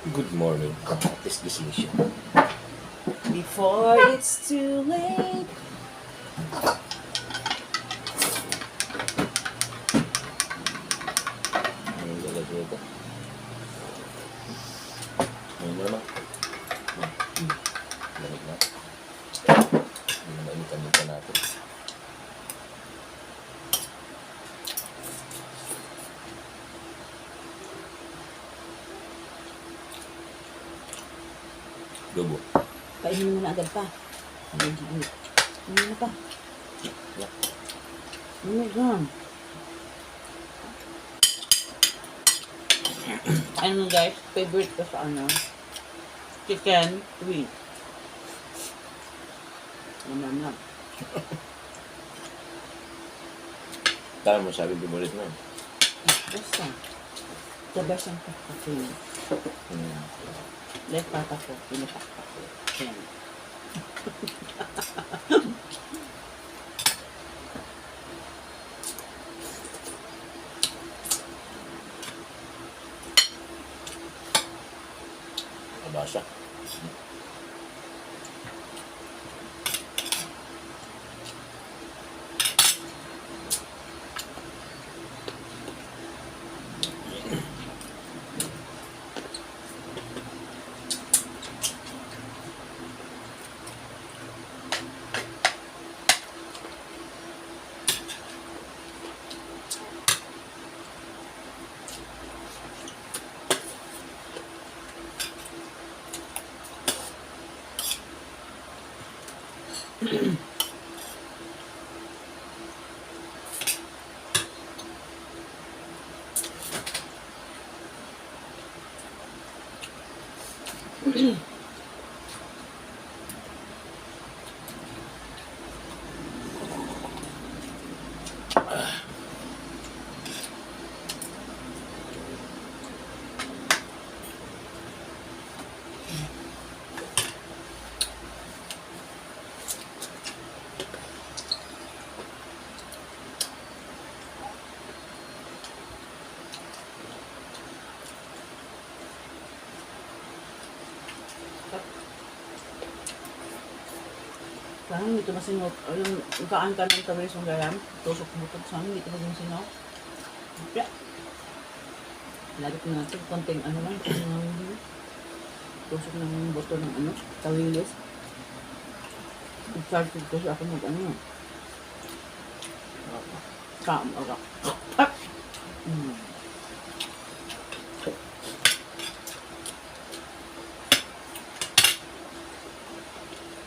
Good morning. At least gising siya. Before it's too late. Ano yung lalagay nito? Ano naman? Hmm. Lamig na. Hindi na mainitan-initan natin. Dubo. Kainin mo na agad pa. Medyo init. Ano na pa? Ano gan? ano guys, favorite ko sa ano? Chicken wing. Ano na? Tama mo sabi bumulit mo. Basta. The best ang kakakin. Hmm. Left pata ko, pinapakpak ko. Yan. Mm-hmm. Parang hindi ito masingot. O yung kaan ka ng tawis ng gayam, tusok mo ito sa amin, hindi ito maging singaw. Kaya, lagi ko natin, konting ano lang, um, tusok ng buto ng ano, tawilis. Ko kasi ako mag ano, kaam, aga.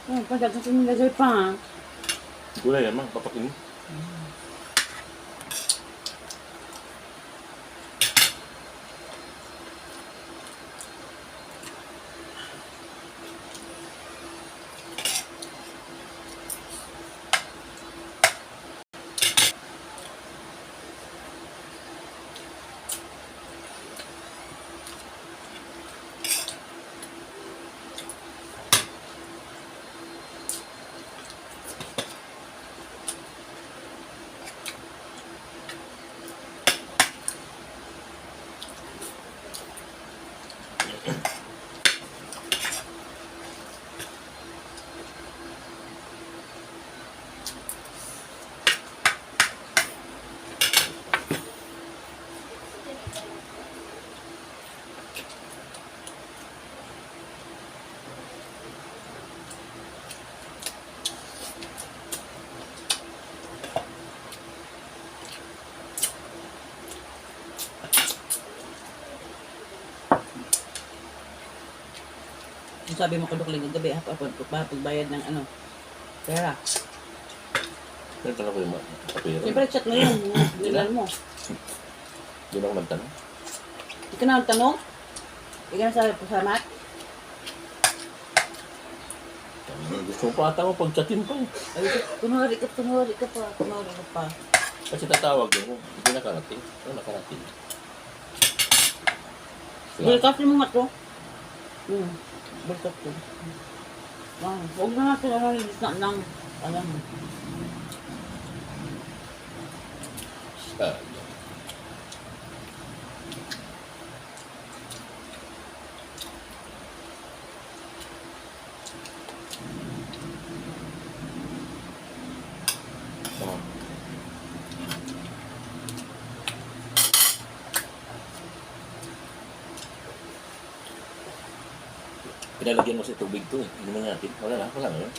Hmm. Sa nilagay pa. Gulay naman, papakin mo. Yung sabi mo kadukling ng gabi, hapon ko pa pagbayad ng ano, pera. Ano tanong ko yung mga kapira? Siyempre, chat mo yun, bilan mo. Di ba ako nagtanong? Hindi ka na nagtanong? Hindi ka na sabi po sa mat? Gusto mo pa ata ko pag-chatin pa eh. Ay, kunwari ka, kunwari ka pa, kunwari ka pa. Kasi tatawag yun. Hindi nakarating. Ano nakarating? Bulkas mo nga to. Hmm, bulkas ko. Wow, huwag na natin lilis na ng, alam mo. Pinalagyan mo sa tubig to eh. Inumin natin. Wala na, wala na yun.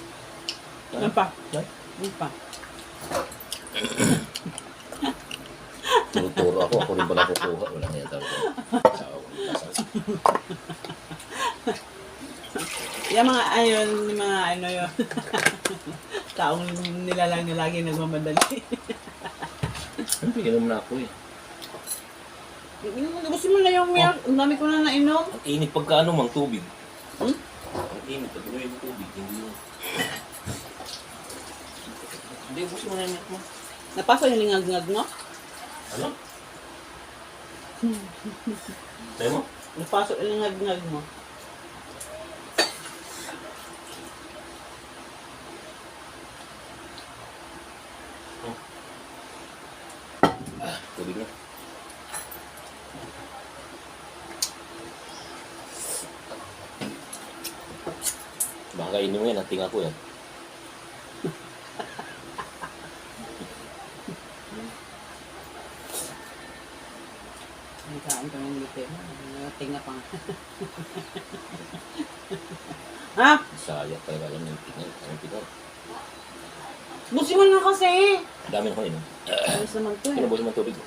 Ano pa? Ano pa? Turo-turo ako, ako rin pala kukuha. Wala na yata ako. Yung mga ayun, yung mga ano yun. Taong nilalang na lagi nagmamadali. Siyempre, inom na ako eh. Gusto mo na yung milk? Ang dami ko na nainom. Ang init pagka ano mang tubig. Hmm? Ang init pag mo tubig. Hindi yun. Hindi, gusto mo na yung mo. Napasok yung lingag-ngag mo? Ano? Tayo mo? Napasok yung lingag-ngag mo. Ah, tubig na. Mo yan, ang tinga ko yan. May kain ka ng lipe. Tinga pa nga. ha? Sayang talaga yan yung tinga. Ang tinga. Busi mo na kasi. Ang dami na ko inom. Ayos naman to eh. Ano mo tubig?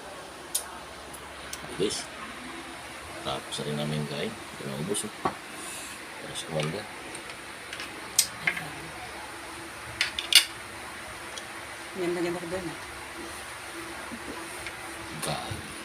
Bilis. Tapos na rin namin kain. Ito na ubos eh. Para sa kumanda. Ganda-ganda ko doon. Kain.